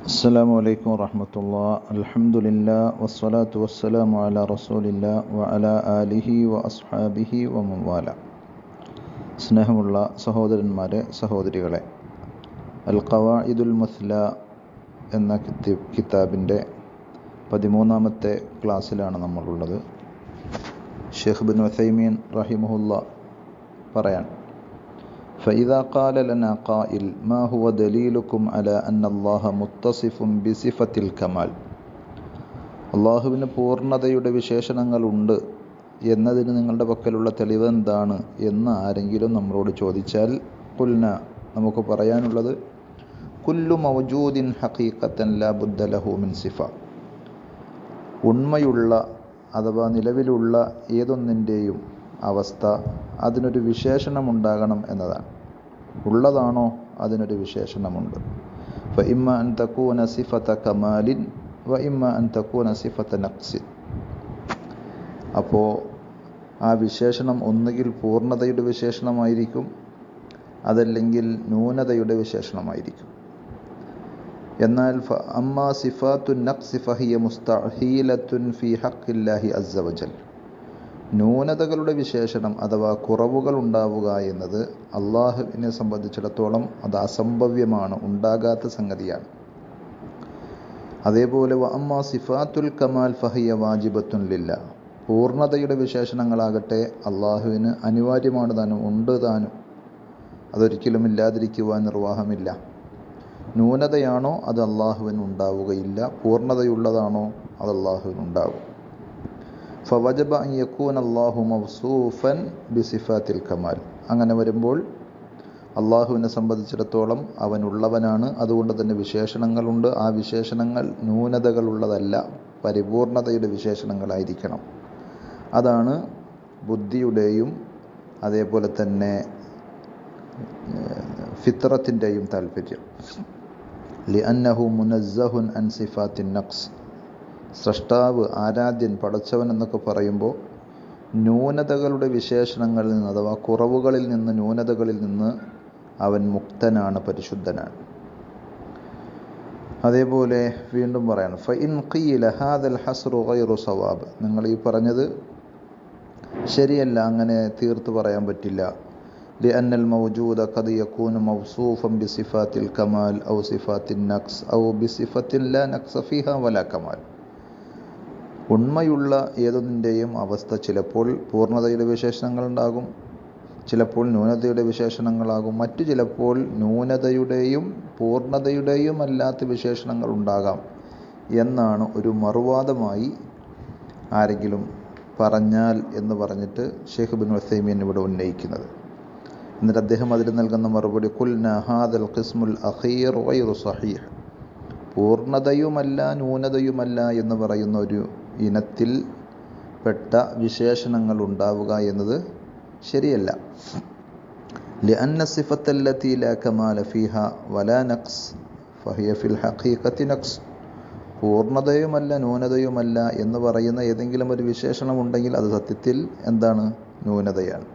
السلام عليكم ورحمة الله الحمد لله والصلاة والسلام على رسول الله وعلى آله وأصحابه ومن والاه സ്നേഹമുള്ള സഹോദരന്മാരെ സഹോദരികളെ അൽ ഖവായിദുൽ മുസ്ല എന്ന കിത്തി കിതാബിൻ്റെ പതിമൂന്നാമത്തെ ക്ലാസ്സിലാണ് നമ്മളുള്ളത് ഷെയ്ഖ് ബിൻ വസൈമീൻ റഹിമുല്ല പറയാൻ فإذا قال لنا قائل ما هو دليلكم على أن الله متصف بصفة الكمال അള്ളാഹുവിന് പൂർണ്ണതയുടെ വിശേഷണങ്ങളുണ്ട് എന്നതിന് നിങ്ങളുടെ പക്കലുള്ള തെളിവ് എന്താണ് എന്ന് ആരെങ്കിലും നമ്മളോട് ചോദിച്ചാൽ കുൽന നമുക്ക് പറയാനുള്ളത് കുല്ലു മൗജൂദിൻ ഹഖീഖത്തൻ ലാ ബുദ്ദ ലഹു മിൻ സിഫ ഉണ്മയുള്ള അഥവാ നിലവിലുള്ള ഏതൊന്നിൻ്റെയും അവസ്ഥ അതിനൊരു വിശേഷണം ഉണ്ടാകണം എന്നതാണ്. ഉള്ളതാണോ അതിനൊരു വിശേഷണമുണ്ട്. ഇമ്മ അൻ തക്കൂന സിഫത്ത കമാലിൻ വ ഇമ്മ അൻ തക്കൂന സിഫത്ത നക്സിൻ അപ്പോൾ ആ വിശേഷണം ഒന്നുകിൽ പൂർണതയുടെ വിശേഷണമായിരിക്കും അതല്ലെങ്കിൽ ന്യൂനതയുടെ വിശേഷണമായിരിക്കും. എന്നാൽ അമ്മ സിഫാത്തു നക്സി ഫഹിയ മുസ്തഹീലത്തുൻ ഫി ഹക്കില്ലാഹി അസ്സവജൽ ന്യൂനതകളുടെ വിശേഷണം അഥവാ കുറവുകൾ ഉണ്ടാവുക എന്നത് അള്ളാഹുവിനെ സംബന്ധിച്ചിടത്തോളം അത് അസംഭവ്യമാണ് ഉണ്ടാകാത്ത സംഗതിയാണ്. അതേപോലെ അമ്മ സിഫാത്തുൽ കമാൽ ഫഹിയ വാജിബത്തുൻ ലില്ല. പൂർണതയുടെ വിശേഷണങ്ങളാകട്ടെ അള്ളാഹുവിന് അനിവാര്യമാണ് താനും ഉണ്ട് താനും. അതൊരിക്കലും ഇല്ലാതിരിക്കുവാൻ നിർവാഹമില്ല. ന്യൂനതയാണോ അത് അള്ളാഹുവിന് ഉണ്ടാവുകയില്ല പൂർണതയുള്ളതാണോ അത് അള്ളാഹുവിന് ഉണ്ടാവും ഫവജബ യക്കൂൻ അള്ളാഹു മൗസൂഫൻ ബിസിഫാത്തിൽ കമാൽ. അങ്ങനെ വരുമ്പോൾ അള്ളാഹുവിനെ സംബന്ധിച്ചിടത്തോളം അവനുള്ളവനാണ്. അതുകൊണ്ട് തന്നെ വിശേഷണങ്ങളുണ്ട്. ആ വിശേഷണങ്ങൾ ന്യൂനതകളുള്ളതല്ല പരിപൂർണതയുടെ വിശേഷണങ്ങളായിരിക്കണം. അതാണ് ബുദ്ധിയുടെയും അതേപോലെ തന്നെ ഫിത്രത്തിന്റെയും താല്പര്യം. ലി അന്നഹു മുനസ്സഹുൻ അൻ സിഫാത്തിൻ നക്സ് സ്രഷ്ടാവ് ആരാധ്യൻ പടച്ചവൻ എന്നൊക്കെ പറയുമ്പോൾ ന്യൂനതകളുടെ വിശേഷണങ്ങളിൽ നിന്ന് അഥവാ കുറവുകളിൽ നിന്ന് ന്യൂനതകളിൽ നിന്ന് അവൻ മുക്തനാണ് പരിശുദ്ധനാണ് അതേപോലെ വീണ്ടും പറയാണ് ഫ ഇൻ ഖീല ഹാദൽ ഹസ്റു ഗൈറു സവാബ് നിങ്ങൾ ഈ പറഞ്ഞത് ശരിയല്ല അങ്ങനെ തീർത്ത് പറയാൻ പറ്റില്ല لأن الموجود قد يكون موصوفا بصفات الكمال أو صفات النقص أو بصفة لا نقص فيها ولا كمال ഉണ്മയുള്ള ഏതൊന്നിന്റെയും അവസ്ഥ ചിലപ്പോൾ പൂർണതയുടെ വിശേഷണങ്ങളുണ്ടാകും ചിലപ്പോൾ ന്യൂനതയുടെ വിശേഷണങ്ങളാകും മറ്റു ചിലപ്പോൾ ന്യൂനതയുടെയും പൂർണതയുടെയും അല്ലാത്ത വിശേഷണങ്ങൾ ഉണ്ടാകാം എന്നാണ് ഒരു മറുവാദമായി ആരെങ്കിലും പറഞ്ഞാൽ എന്ന് പറഞ്ഞിട്ട് ഷെയ്ഖ് ബിൻ വസൈമീൻ ഇവിടെ ഉന്നയിക്കുന്നത്. എന്നിട്ട് അദ്ദേഹം അതിന് നൽകുന്ന മറുപടി കുൽ നഹാദൽ ഖിസ്മുൽ അഖീർ സഹീഹ്. പൂർണതയുമല്ല ന്യൂനതയുമല്ല എന്ന് പറയുന്ന ഒരു ഇനത്തിൽ പെട്ട വിശേഷണങ്ങൾ ഉണ്ടാവുക എന്നത് ശരിയല്ല لأن الصفة التي لا كمال فيها ولا نقص فهي في الحقيقة نقص പൂർണ്ണതയുമല്ല ന്യൂനതയുമല്ല എന്ന് പറയുന്ന ഏതെങ്കിലും ഒരു വിശേഷണം ഉണ്ടെങ്കിൽ അത് സത്യത്തിൽ എന്താണ് ന്യൂനതയാണ്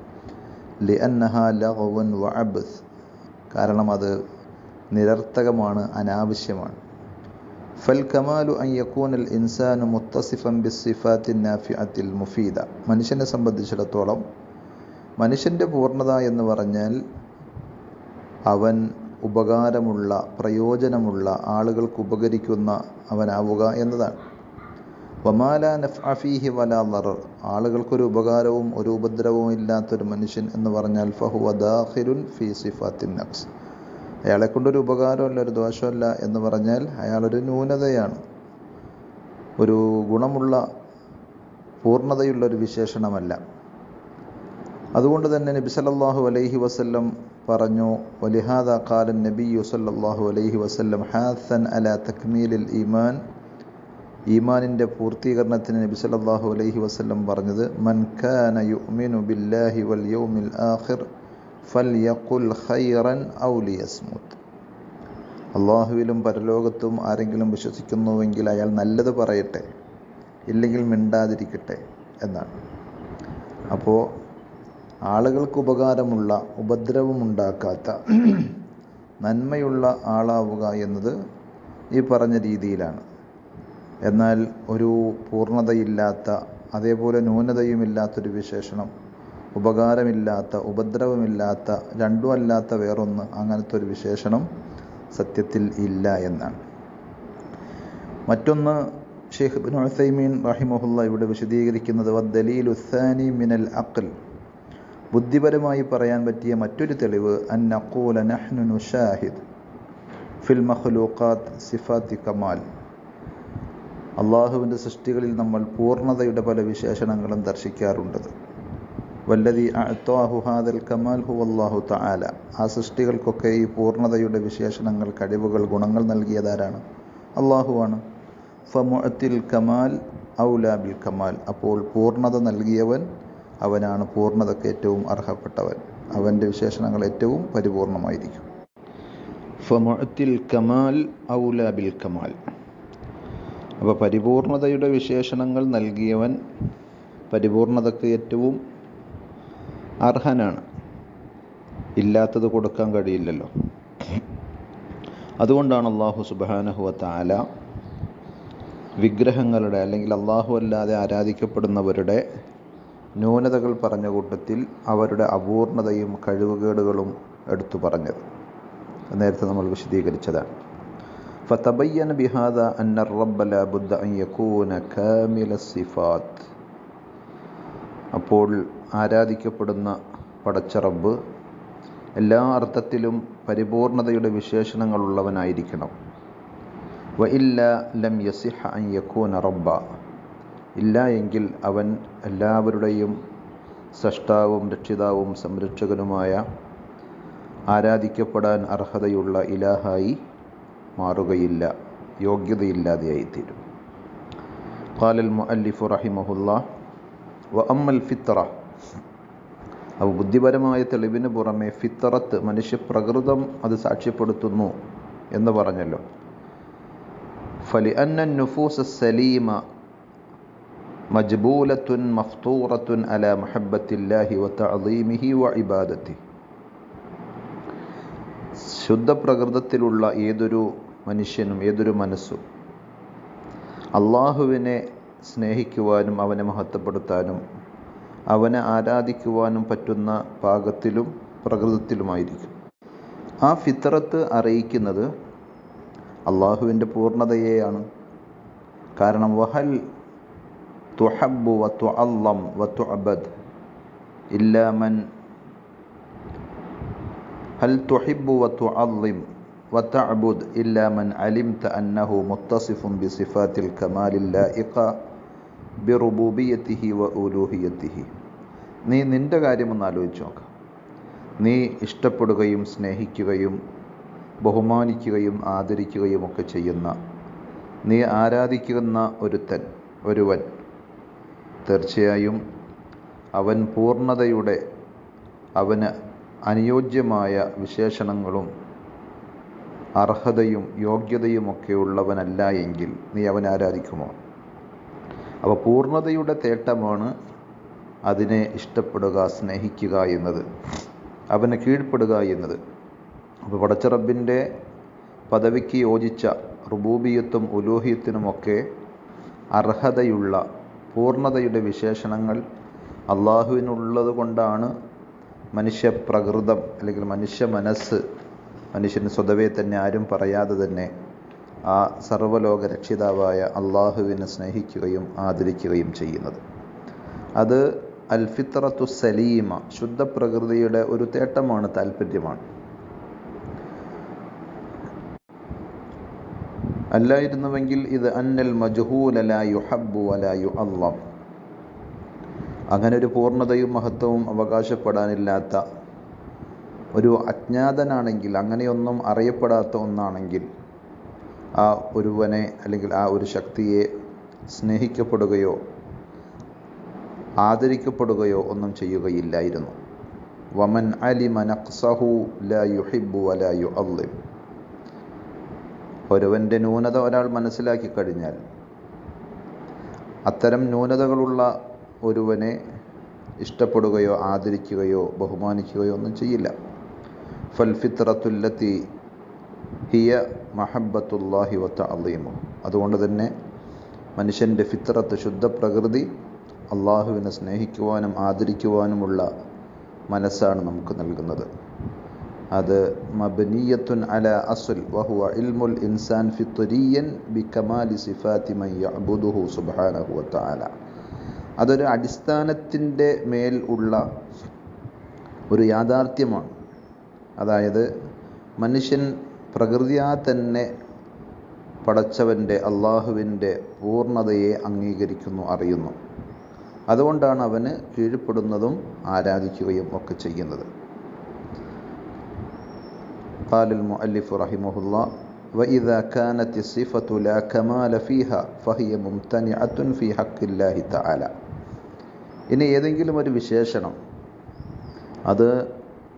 ലിഅന്നഹ ലഗവൻ വഅബ്സ് കാരണം അത് നിരർത്ഥകമാണ് അനാവശ്യമാണ് ഫൽ അയ്യക്കൂനൽ യക്കൂനൽ ഇൻസാനു മുത്തസിഫം ബിസിഫാത്തിൻ നാഫിഅത്തിൽ മുഫീദ. മനുഷ്യനെ സംബന്ധിച്ചിടത്തോളം മനുഷ്യന്റെ പൂർണത എന്ന് പറഞ്ഞാൽ അവൻ ഉപകാരമുള്ള പ്രയോജനമുള്ള ആളുകൾക്ക് ഉപകരിക്കുന്ന അവനാവുക എന്നതാണ്. വമാല നഫ് വല ലറർ ആളുകൾക്കൊരു ഉപകാരവും ഒരു ഉപദ്രവവും ഇല്ലാത്തൊരു മനുഷ്യൻ എന്ന് പറഞ്ഞാൽ ഫഹുവ ദാഹിരുൻ ഫി സിഫാത്തിൻ നക്സ് അയാളെ കൊണ്ടൊരു ഉപകാരമല്ല ഒരു ദോഷമല്ല എന്ന് പറഞ്ഞാൽ അയാളൊരു ന്യൂനതയാണ്. ഒരു ഗുണമുള്ള പൂർണതയുള്ള ഒരു വിശേഷണമല്ല. അതുകൊണ്ട് തന്നെ നബി സല്ലാഹു അലൈഹി വസല്ലം പറഞ്ഞു വലിഹാദ കാലൻ നബിയു സല്ലല്ലാഹു അലൈഹി വസല്ലം ഹാസൻ അല തക്മീലിൽ ഈമാൻ. ഈമാനിന്റെ പൂർത്തീകരണത്തിന് നബി സല്ലാഹു അലൈഹി വസല്ലം പറഞ്ഞത് മൻ കാന യുമിനു ബില്ലാഹി വൽ യൗമിൽ ആഖിർ. ഫൽയഖുൽ ഖൈറൻ ഔ ലിയസ്മുത്. അള്ളാഹുവിലും പരലോകത്തും ആരെങ്കിലും വിശ്വസിക്കുന്നുവെങ്കിൽ അയാൾ നല്ലത് പറയട്ടെ ഇല്ലെങ്കിൽ മിണ്ടാതിരിക്കട്ടെ എന്നാണ്. അപ്പോൾ ആളുകൾക്ക് ഉപകാരമുള്ള ഉപദ്രവമുണ്ടാക്കാത്ത നന്മയുള്ള ആളാവുക എന്നത് ഈ പറഞ്ഞ രീതിയിലാണ്. എന്നാൽ ഒരു പൂർണതയില്ലാത്ത അതേപോലെ ന്യൂനതയുമില്ലാത്തൊരു വിശേഷണം ഉപകാരമില്ലാത്ത ഉപദ്രവമില്ലാത്ത രണ്ടും അല്ലാത്ത വേറൊന്ന് അങ്ങനത്തെ ഒരു വിശേഷണം സത്യത്തിൽ ഇല്ല എന്നാണ്. മറ്റൊന്ന് ഷെയ്ഖ് ബിൻ ഉസൈമീൻ റഹിമഹുല്ല ഇവിടെ വിശദീകരിക്കുന്നത് വദ്ദലീൽ ഉസാനി മിനൽ അഖൽ. ബുദ്ധിപരമായി പറയാൻ പറ്റിയ മറ്റൊരു തെളിവ് അൻ നഖൂല നഹ്നു നുഷാഹിദ് ഫിൽ മഖ്ലൂഖാത്ത് സിഫാത്തി കമാൽ. അള്ളാഹുവിന്റെ സൃഷ്ടികളിൽ നമ്മൾ പൂർണതയുടെ പല വിശേഷണങ്ങളും ദർശിക്കാറുണ്ട്. വല്ലതി അഅ്താഹു ഹാദൽ കമാൽ ഹു അല്ലാഹു തആല. ആ സൃഷ്ടികൾക്കൊക്കെ ഈ പൂർണതയുടെ വിശേഷണങ്ങൾ കഴിവുകൾ ഗുണങ്ങൾ നൽകിയതാരാണ്? അള്ളാഹുവാണ് ഫമുഅത്തിൽ കമാൽ ഔലാ ബിൽ കമാൽ. അപ്പോൾ പൂർണത നൽകിയവൻ അവനാണ് പൂർണതയ്ക്ക് ഏറ്റവും അർഹപ്പെട്ടവൻ. അവന്റെ വിശേഷണങ്ങൾ ഏറ്റവും പരിപൂർണമായിരിക്കും. ഫമുഅത്തിൽ കമാൽ ഔലാ ബിൽ കമാൽ. അപ്പോൾ പരിപൂർണതയുടെ വിശേഷണങ്ങൾ നൽകിയവൻ പരിപൂർണതയ്ക്ക് ഏറ്റവും അർഹനാണ്. ഇല്ലാത്തത് കൊടുക്കാൻ കഴിയില്ലല്ലോ. അതുകൊണ്ടാണ് അള്ളാഹു സുബാനഹുവത്ത് ആല വിഗ്രഹങ്ങളുടെ അല്ലെങ്കിൽ അള്ളാഹു അല്ലാതെ ആരാധിക്കപ്പെടുന്നവരുടെ ന്യൂനതകൾ പറഞ്ഞ കൂട്ടത്തിൽ അവരുടെ അപൂർണതയും കഴിവുകേടുകളും എടുത്തു പറഞ്ഞത്. നേരത്തെ നമ്മൾ വിശദീകരിച്ചതാണ്. ഫതബയ്യൻ ബിഹാദ അന്നർ റബ്ബല ബുദ്ധ അൻ യകൂന കാമില സിഫാത്ത്. അപ്പോൾ ആരാധിക്കപ്പെടുന്ന പടച്ചറബ് എല്ലാ അർത്ഥത്തിലും പരിപൂർണതയുടെ വിശേഷണങ്ങളുള്ളവനായിരിക്കണം. വ ഇല്ല ലം യസിഹ അൻ യക്കൂന റബ്ബ. ഇല്ല എങ്കിൽ അവൻ എല്ലാവരുടെയും സഷ്ടാവും രക്ഷിതാവും സംരക്ഷകനുമായ ആരാധിക്കപ്പെടാൻ അർഹതയുള്ള ഇലാഹായി മാറുകയില്ല യോഗ്യതയില്ലാതെയായിത്തീരും. ഖാലൽ മുഅല്ലിഫു റഹിമഹുല്ല വ അമ്മൽ ഫിത്ര അവ ബുദ്ധിപരമായ തെളിവിന് പുറമെ ഫിത്തറത്ത് മനുഷ്യപ്രകൃതം അത് സാക്ഷ്യപ്പെടുത്തുന്നു എന്ന് പറഞ്ഞല്ലോ. ഫലി അന്ന നുഫൂസ് സലീമ മജ്ബൂലത്തുൻ മഫ്തൂറത്തുൻ അല മഹബത്തില്ലാഹി വ വ ഇബാദത്തി. ശുദ്ധപ്രകൃതത്തിലുള്ള ഏതൊരു മനുഷ്യനും ഏതൊരു മനസ്സും അള്ളാഹുവിനെ സ്നേഹിക്കുവാനും അവനെ മഹത്വപ്പെടുത്താനും അവനെ ആരാധിക്കുവാനും പറ്റുന്ന പാകത്തിലും പ്രകൃതത്തിലുമായിരിക്കും ആ ഫിത്രത്ത് അറിയിക്കുന്നത് അള്ളാഹുവിൻ്റെ പൂർണ്ണതയെയാണ് കാരണം വഹൽ തുഹബ്ബു വ തുഅല്ലം വ തുഅബദ് ഇല്ലാമൻ هل تحب وتعظم وتعبد إلا من علمت أنه متصف بصفات الكمال اللائقة ബിറുബൂബിയത്തിഹി വ ഊലൂഹിയത്തിഹി നീ നിന്റെ കാര്യമൊന്ന് ആലോചിച്ച് നോക്കാം. നീ ഇഷ്ടപ്പെടുകയും സ്നേഹിക്കുകയും ബഹുമാനിക്കുകയും ആദരിക്കുകയും ഒക്കെ ചെയ്യുന്ന നീ ആരാധിക്കുന്ന ഒരുത്തൻ ഒരുവൻ തീർച്ചയായും അവൻ പൂർണതയുടെ അവന് അനുയോജ്യമായ വിശേഷണങ്ങളും അർഹതയും യോഗ്യതയുമൊക്കെ ഉള്ളവനല്ല എങ്കിൽ നീ അവനെ ആരാധിക്കുമോ? അപ്പോൾ പൂർണതയുടെ തേട്ടമാണ് അതിനെ ഇഷ്ടപ്പെടുക സ്നേഹിക്കുക എന്നത്. അവന് കീഴ്പ്പെടുക എന്നത്. അപ്പോൾ പടച്ചറബിന്റെ പദവിക്ക് യോജിച്ച റുബൂബിയത്തും ഉലൂഹിയത്തിനുമൊക്കെ അർഹതയുള്ള പൂർണതയുടെ വിശേഷണങ്ങൾ അള്ളാഹുവിനുള്ളത് കൊണ്ടാണ് മനുഷ്യപ്രകൃതം അല്ലെങ്കിൽ മനുഷ്യ മനസ്സ് മനുഷ്യന് സ്വതവേ തന്നെ ആരും പറയാതെ തന്നെ ആ സർവലോക രക്ഷിതാവായ അള്ളാഹുവിനെ സ്നേഹിക്കുകയും ആദരിക്കുകയും ചെയ്യുന്നത്. അത് അൽഫിത്രത്തു സലീമ ശുദ്ധ പ്രകൃതിയുടെ ഒരു തേട്ടമാണ് താല്പര്യമാണ് അല്ലായിരുന്നുവെങ്കിൽ ഇത് അന്നൽ മജഹൂല യുഹബ്ബു വല യു അല്ലാം അങ്ങനെ ഒരു പൂർണതയും മഹത്വവും അവകാശപ്പെടാനില്ലാത്ത ഒരു അജ്ഞാതനാണെങ്കിൽ അങ്ങനെയൊന്നും അറിയപ്പെടാത്ത ഒന്നാണെങ്കിൽ ആ ഒരുവനെ അല്ലെങ്കിൽ ആ ഒരു ശക്തിയെ സ്നേഹിക്കപ്പെടുകയോ ആദരിക്കപ്പെടുകയോ ഒന്നും ചെയ്യുകയില്ലായിരുന്നു. വമൻ അലിമ നഖ്സഹു ലാ യുഹിബ്ബു വലാ യുഅള്ളിം ഒരുവന്റെ ന്യൂനത ഒരാൾ മനസ്സിലാക്കി കഴിഞ്ഞാൽ അത്തരം ന്യൂനതകളുള്ള ഒരുവനെ ഇഷ്ടപ്പെടുകയോ ആദരിക്കുകയോ ബഹുമാനിക്കുകയോ ഒന്നും ചെയ്യില്ല. ഫൽ ഫിത്രത്തുല്ലത്തി ഹിയ മഹബത്തുല്ലാഹി വത്ത അള്ളീമു അതുകൊണ്ട് തന്നെ മനുഷ്യന്റെ ഫിത്രത്ത് ശുദ്ധ പ്രകൃതി അള്ളാഹുവിനെ സ്നേഹിക്കുവാനും ആദരിക്കുവാനുമുള്ള മനസ്സാണ് നമുക്ക് നൽകുന്നത്. അത് മബനീയത്തുൻ അല അസുൽ വഹുവ ഇൽമുൽ ഇൻസാൻ ഫിത്തുരിയൻ ബി കമാലി സിഫാത്തി മൻ യഅബുദുഹു സുബ്ഹാനഹു വതആല അതൊരു അടിസ്ഥാനത്തിന്റെ മേൽ ഉള്ള ഒരു യാഥാർത്ഥ്യമാണ്. അതായത് മനുഷ്യൻ പ്രകൃതിയാ തന്നെ പടച്ചവൻ്റെ അള്ളാഹുവിൻ്റെ പൂർണ്ണതയെ അംഗീകരിക്കുന്നു അറിയുന്നു അതുകൊണ്ടാണ് അവന് കീഴ്പ്പെടുന്നതും ആരാധിക്കുകയും ഒക്കെ ചെയ്യുന്നത് قال المؤلف رحمه الله وإذا كانت الصفة لا كمال فيها فهي ممتنعة في حق الله تعالى ഇനി ഏതെങ്കിലും ഒരു വിശേഷണം അത്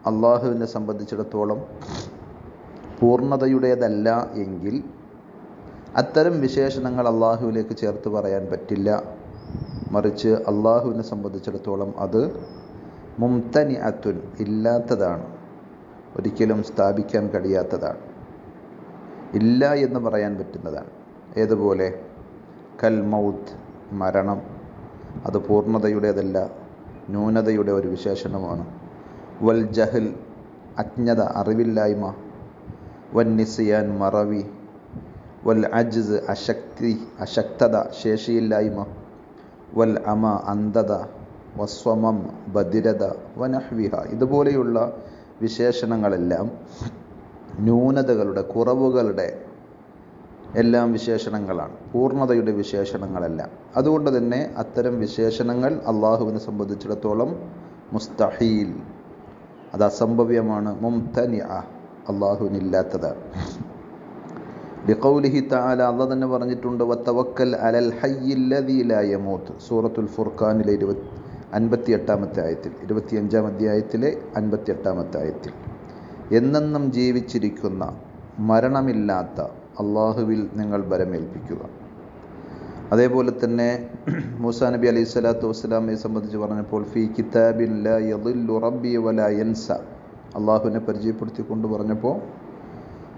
അള്ളാഹുവിനെ സംബന്ധിച്ചിടത്തോളം പൂർണതയുടേതല്ല എങ്കിൽ അത്തരം വിശേഷണങ്ങൾ അള്ളാഹുവിലേക്ക് ചേർത്ത് പറയാൻ പറ്റില്ല. മറിച്ച് അള്ളാഹുവിനെ സംബന്ധിച്ചിടത്തോളം അത് മുംതനി അത്തുൻ ഇല്ലാത്തതാണ്. ഒരിക്കലും സ്ഥാപിക്കാൻ കഴിയാത്തതാണ്. ഇല്ല എന്ന് പറയാൻ പറ്റുന്നതാണ്. ഏതുപോലെ? കൽ മൗത്ത് മരണം. അത് പൂർണതയുടേതല്ല ന്യൂനതയുടെ ഒരു വിശേഷണമാണ്. വൽ ജഹൽ അജ്ഞത അറിവില്ലായ്മ. വൻ നിസിയാൻ മറവി വൽ അജ്സ് അശക്തി അശക്തത ശേഷിയില്ലായ്മ വൽ അമ അന്ധത വസ്വമം ബധിരത വനഹ്വിഹ ഇതുപോലെയുള്ള വിശേഷണങ്ങളെല്ലാം ന്യൂനതകളുടെ കുറവുകളുടെ എല്ലാം വിശേഷണങ്ങളാണ് പൂർണതയുടെ വിശേഷണങ്ങളല്ല. അതുകൊണ്ട് തന്നെ അത്തരം വിശേഷണങ്ങൾ അള്ളാഹുവിനെ സംബന്ധിച്ചിടത്തോളം മുസ്തഹീൽ അത് അസംഭവ്യമാണ് മുംതനി അള്ളാഹുവിനില്ലാത്തതാണ് ലിഖൗലിഹി തആല അള്ള തന്നെ പറഞ്ഞിട്ടുണ്ട് വത്തവക്കൽ അലൽ ഹയ്യില്ലദീ ലാ യമൂത്ത്. സൂറത്തുൽ ഫുർഖാനിലെ ഇരുപത്തി അൻപത്തി എട്ടാമത്തെ ആയത്തിൽ ഇരുപത്തി അഞ്ചാം അധ്യായത്തിലെ അൻപത്തി എട്ടാമത്തെ ആയത്തിൽ. എന്നെന്നും ജീവിച്ചിരിക്കുന്ന മരണമില്ലാത്ത അള്ളാഹുവിൽ നിങ്ങൾ ബലമേൽപ്പിക്കുക. അതേപോലെ തന്നെ മൂസാ നബി അലൈഹി സ്വലാത്തു വസ്സലാമയെ സംബന്ധിച്ച് പറഞ്ഞപ്പോൾ ഫി കിതാബിൻ ലുറബി യദില്ലു റബ്ബി വലാ യൻസ. അള്ളാഹുവിനെ പരിചയപ്പെടുത്തിക്കൊണ്ട് പറഞ്ഞപ്പോൾ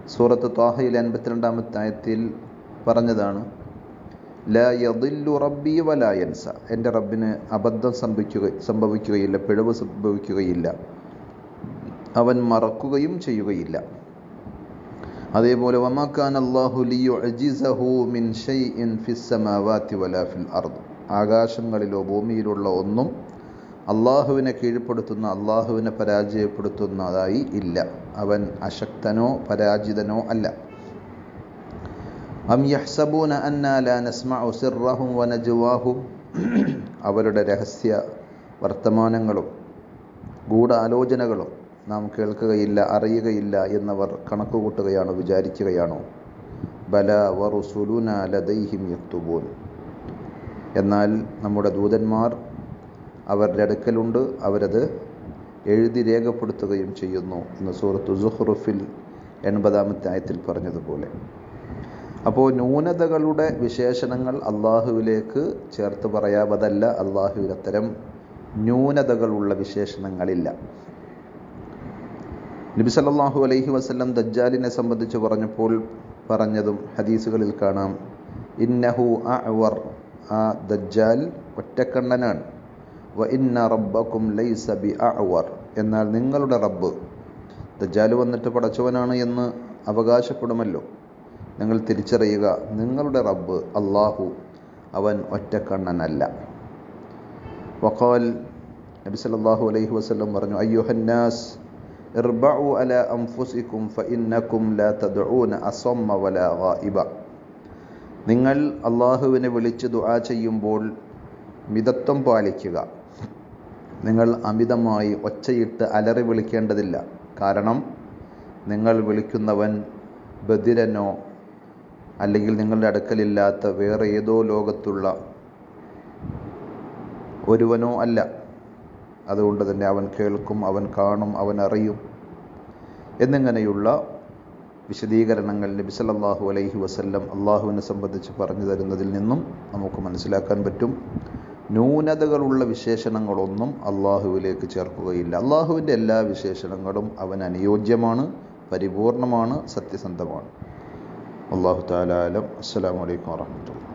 സൂറത്ത് ത്വാഹയിൽ അൻപത്തിരണ്ടാമത്തെ ആയത്തിൽ പറഞ്ഞതാണ് ലാ യദില്ലു റബ്ബി വലാ യൻസ. എന്റെ റബ്ബിന് അബദ്ധം സംഭവിക്കുക സംഭവിക്കുകയില്ല പിഴവ് സംഭവിക്കുകയില്ല. അവൻ മറക്കുകയും ചെയ്യുകയില്ല. അതേപോലെ വമാക്കാൻ അള്ളാഹു അജിസഹു മിൻ സമാവാതി വലാ ഫിൽ അർദ്. ആകാശങ്ങളിലോ ഭൂമിയിലുള്ള ഒന്നും അള്ളാഹുവിനെ കീഴ്പ്പെടുത്തുന്ന അള്ളാഹുവിനെ പരാജയപ്പെടുത്തുന്നതായി ഇല്ല. അവൻ അശക്തനോ പരാജിതനോ അല്ല. അം യഹ്സബൂന അന്നാ ലാ നസ്മഉ സിർറഹും വനജ്വാഹും അവരുടെ രഹസ്യ വർത്തമാനങ്ങളും ഗൂഢാലോചനകളും നാം കേൾക്കുകയില്ല അറിയുകയില്ല എന്നവർ കണക്കുകൂട്ടുകയാണോ വിചാരിക്കുകയാണോ? ബല വറുസുലുന ലദൈഹിം യക്തുബൂൻ. എന്നാൽ നമ്മുടെ ദൂതന്മാർ അവരുടെ അടുക്കലുണ്ട്. അവരത് എഴുതി രേഖപ്പെടുത്തുകയും ചെയ്യുന്നു എന്ന് സൂറത്തു സുഹ്റുഫിൽ എൺപതാമത്തെ ആയത്തിൽ പറഞ്ഞതുപോലെ. അപ്പോൾ ന്യൂനതകളുടെ വിശേഷണങ്ങൾ അള്ളാഹുവിലേക്ക് ചേർത്ത് പറയാവതല്ല അള്ളാഹുവിൽ അത്തരം ന്യൂനതകളുള്ള വിശേഷണങ്ങളില്ല. നബി സല്ലല്ലാഹു അലൈഹി വസല്ലം ദജ്ജാലിനെ സംബന്ധിച്ച് പറഞ്ഞപ്പോൾ പറഞ്ഞതും ഹദീസുകളിൽ കാണാം. ഇന്നഹു അഅ്വർ ആ ദജ്ജാൽ ഒറ്റക്കണ്ണനാണ്. വ ഇന്ന റബ്ബക്കും ലൈസ ബി എന്നാൽ നിങ്ങളുടെ റബ്ബ് ദജാൽ വന്നിട്ട് പടച്ചവനാണ് എന്ന് അവകാശപ്പെടുമല്ലോ. നിങ്ങൾ തിരിച്ചറിയുക നിങ്ങളുടെ റബ്ബ് അള്ളാഹു അവൻ ഒറ്റക്കണ്ണനല്ല. വഖാൽ നബി സല്ലല്ലാഹു അലൈഹി വസല്ലം പറഞ്ഞു അയ്യുഹന്നാസ് ഇർബഉ അല അൻഫുസിക്കും ഫഇന്നകും ലാ തദ്ഊന അസമ്മ വലാ ഗായിബ. നിങ്ങൾ അള്ളാഹുവിനെ വിളിച്ച് ദുആ ചെയ്യുമ്പോൾ മിതത്വം പാലിക്കുക. നിങ്ങൾ അമിതമായി ഒച്ചയിട്ട് അലറി വിളിക്കേണ്ടതില്ല. കാരണം നിങ്ങൾ വിളിക്കുന്നവൻ ബദിരനോ അല്ലെങ്കിൽ നിങ്ങളുടെ അടുക്കലില്ലാത്ത വേറെ ഏതോ ലോകത്തുള്ള ഒരുവനോ അല്ല. അതുകൊണ്ട് തന്നെ അവൻ കേൾക്കും അവൻ കാണും അവൻ അറിയും. എന്നിങ്ങനെയുള്ള വിശദീകരണങ്ങൾ നബി സല്ലല്ലാഹു അലൈഹി വസല്ലം അള്ളാഹുവിനെ സംബന്ധിച്ച് പറഞ്ഞു തരുന്നതിൽ നിന്നും നമുക്ക് മനസ്സിലാക്കാൻ പറ്റും. ന്യൂനതകളുള്ള വിശേഷണങ്ങളൊന്നും അള്ളാഹുവിലേക്ക് ചേർക്കുകയില്ല. അള്ളാഹുവിന്റെ എല്ലാ വിശേഷണങ്ങളും അവൻ അനുയോജ്യമാണ് പരിപൂർണമാണ് സത്യസന്ധമാണ്. അള്ളാഹു താലാലം അസ്സാം വലൈക്കും വാഹമത്തുള്ള